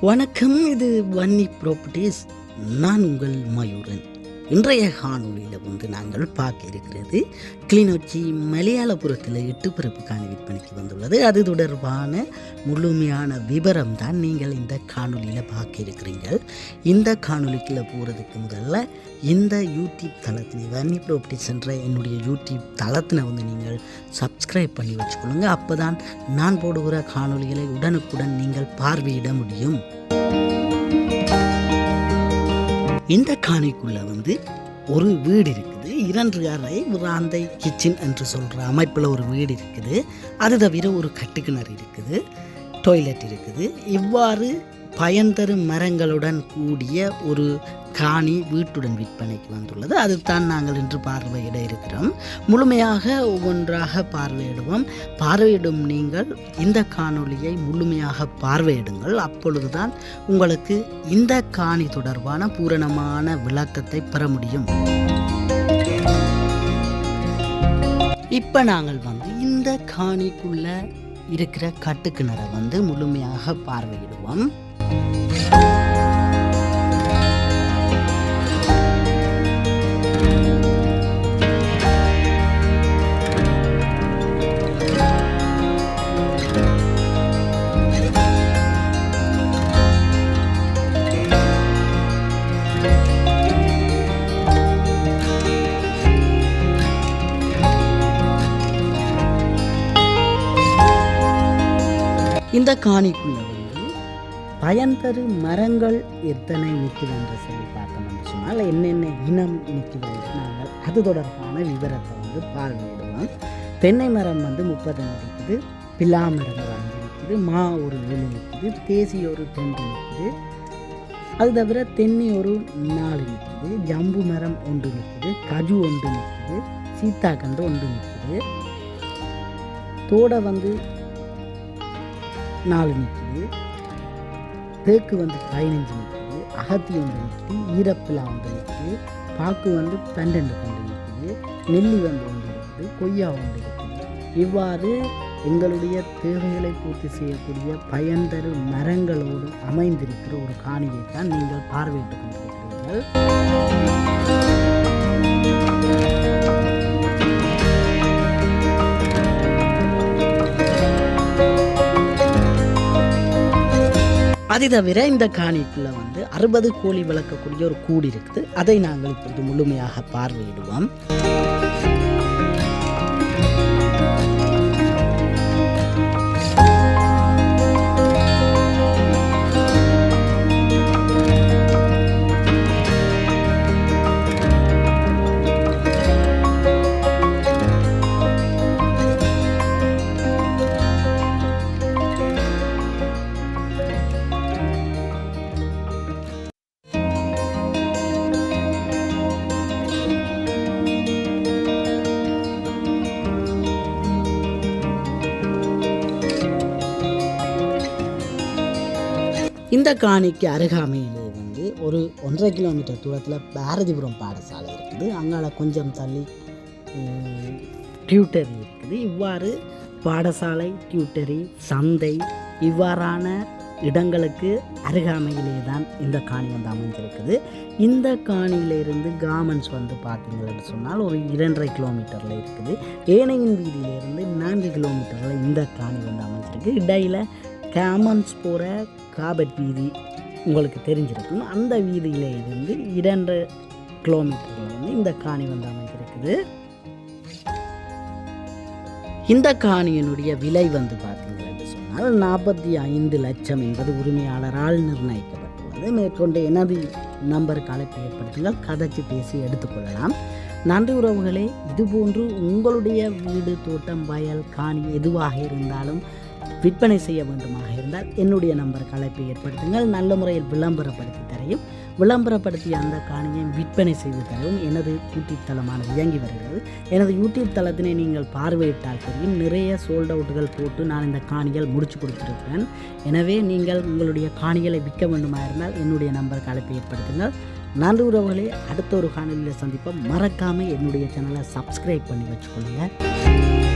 வணக்கம் இது வன்னி ப்ராப்பர்ட்டிஸ் நான் உங்கள் மயூரன். இன்றைய காணொலியில் வந்து நாங்கள் பார்க்க இருக்கிறது கிளிநொச்சி மலையாளபுரத்தில் எட்டுப்பிறப்பு காணி விற்பனைக்கு வந்துள்ளது. அது தொடர்பான முழுமையான விவரம் தான் நீங்கள் இந்த காணொலியில் பார்க்க இருக்கிறீர்கள். இந்த காணொலிக்குள்ளே போகிறதுக்கு முதல்ல இந்த யூடியூப் தளத்தினை வன்னி ப்ராப்பர்ட்டிஸ் என்ற என்னுடைய யூடியூப் தளத்தினை வந்து நீங்கள் சப்ஸ்கிரைப் பண்ணி வச்சுக்கொள்ளுங்க. அப்போ தான் நான் போடுகிற காணொலிகளை உடனுக்குடன் நீங்கள் பார்வையிட முடியும். இந்த காணிக்குள்ள வந்து ஒரு வீடு இருக்குது. இரண்டு அறை விராந்தை கிச்சன் என்று சொல்கிற அமைப்பில் ஒரு வீடு இருக்குது. அது தவிர ஒரு கட்டுக்கிணறு இருக்குது. டாய்லெட் இருக்குது. இவ்வாறு பயன்தரும் மரங்களுடன் கூடிய ஒரு காணி வீட்டுடன் விற்பனைக்கு வந்துள்ளது. அதுதான் நாங்கள் இன்று பார்வையிட இருக்கிறோம். முழுமையாக ஒவ்வொன்றாக பார்வையிடுவோம். பார்வையிடும் நீங்கள் இந்த காணொளியை முழுமையாக பார்வையிடுங்கள். அப்பொழுதுதான் உங்களுக்கு இந்த காணி தொடர்பான பூரணமான விளக்கத்தை பெற முடியும். இப்போ நாங்கள் வந்து இந்த காணிக்குள்ள இருக்கிற கட்டுக்கிணறை வந்து முழுமையாக பார்வையிடுவோம். இந்த காணிக்குள்ள. வந்து பயன் தரும் மரங்கள் எத்தனை நிற்குதுன்ற சொல்லி பார்த்தோம்னு சொன்னால் என்னென்ன இனம் நிற்குது நாங்கள் அது தொடர்பான விவரத்தை வந்து பார்வையிடுவோம். தென்னை மரம் வந்து முப்பது நிற்குது பிலா மரம் வந்து நிற்குது மா ஒரு ஏழு நிற்குது தேசி ஒரு ரெண்டு நிற்குது. அது தவிர தென்னை ஒரு நாலு நிற்குது ஜம்பு மரம் ஒன்று நிற்குது கஜு ஒன்று நிற்குது சீத்தாக்கண்டு ஒன்று நிற்குது. தோடை வந்து நாலு நிற்குது. தேக்கு வந்து பதினஞ்சு நிற்குது அகத்தி ஒன்று நிற்குது ஈரப்பிலா ஒன்று நிற்குது பாக்கு வந்து பன்னெண்டு கொண்டு நிற்குது நெல்லி வந்து ஒன்று இருக்குது கொய்யா ஒன்று இருக்குது இவ்வாறு எங்களுடைய தேவைகளை பூர்த்தி செய்யக்கூடிய பயன் மரங்களோடு அமைந்திருக்கிற ஒரு காணியை தான் நீங்கள் பார்வையிட்டுக் கொண்டிருக்கிறீர்கள். அது தவிர இந்த காணிக்குள்ள வந்து அறுபது கோழி வளர்க்கக்கூடிய ஒரு கூடு இருக்குது. அதை நாங்கள் இப்பொழுது முழுமையாக பார்வையிடுவோம். இந்த காணிக்கு அருகாமையிலே வந்து ஒரு ஒன்றரை கிலோமீட்டர் தூரத்தில் பாரதிபுரம் பாடசாலை இருக்குது. அங்கால கொஞ்சம் தள்ளி டியூட்டரி இருக்குது. இவ்வாறு பாடசாலை டியூட்டரி சந்தை இவ்வாறான இடங்களுக்கு அருகாமையிலே தான் இந்த காணி வந்து அமைஞ்சிருக்குது இந்த காணியிலிருந்து கார்மெண்ட்ஸ் வந்து பார்த்தீங்கன்னு சொன்னால் ஒரு இரண்டரை கிலோமீட்டரில் இருக்குது. ஏனையின் வீதியிலிருந்து நான்கு கிலோமீட்டரில் இந்த காணி வந்து அமைஞ்சிருக்கு இடையில் காமன்ஸ் போகிற காபட் வீதி உங்களுக்கு தெரிஞ்சிருக்கும். அந்த வீதியில் இருந்து இரண்டு கிலோமீட்டரில் வந்து இந்த காணி வந்து அமைஞ்சிருக்குது இந்த காணியினுடைய விலை வந்து பார்த்தீங்கன்னு சொன்னால் நாற்பத்தி ஐந்து லட்சம் என்பது உரிமையாளரால் நிர்ணயிக்கப்பட்டுள்ளது. மேற்கொண்டு எனது நம்பருக்கு அழைப்பு ஏற்படுத்துங்கள் கதைச்சு பேசி எடுத்துக்கொள்ளலாம். நன்றி உறவுகளே இதுபோன்று உங்களுடைய வீடு தோட்டம் வயல் காணி எதுவாக இருந்தாலும் விற்பனை செய்ய வேண்டுமாக இருந்தால் என்னுடைய நம்பருக்கு அழைப்பை ஏற்படுத்துங்கள். நல்ல முறையில் விளம்பரப்படுத்தி தரையும் விளம்பரப்படுத்திய அந்த காணியை விற்பனை செய்து தரவும். எனது யூடியூப் தளமானது இயங்கி வருகிறது. எனது யூடியூப் தளத்தினை நீங்கள் பார்வையிட்டால் தெரியும். நிறைய சோல்ட் அவுட்டுகள் போட்டு நான் இந்த காணிகள் முடிச்சு கொடுத்துருக்கிறேன். எனவே நீங்கள் உங்களுடைய காணிகளை விற்க வேண்டுமா இருந்தால் என்னுடைய நம்பருக்கு அழைப்பை ஏற்படுத்துங்கள். நன்றி உறவுகளே. அடுத்த ஒரு காணொலியில் சந்திப்போம். மறக்காமல் என்னுடைய சேனலை சப்ஸ்கிரைப் பண்ணி வச்சுக்கொள்ளுங்கள்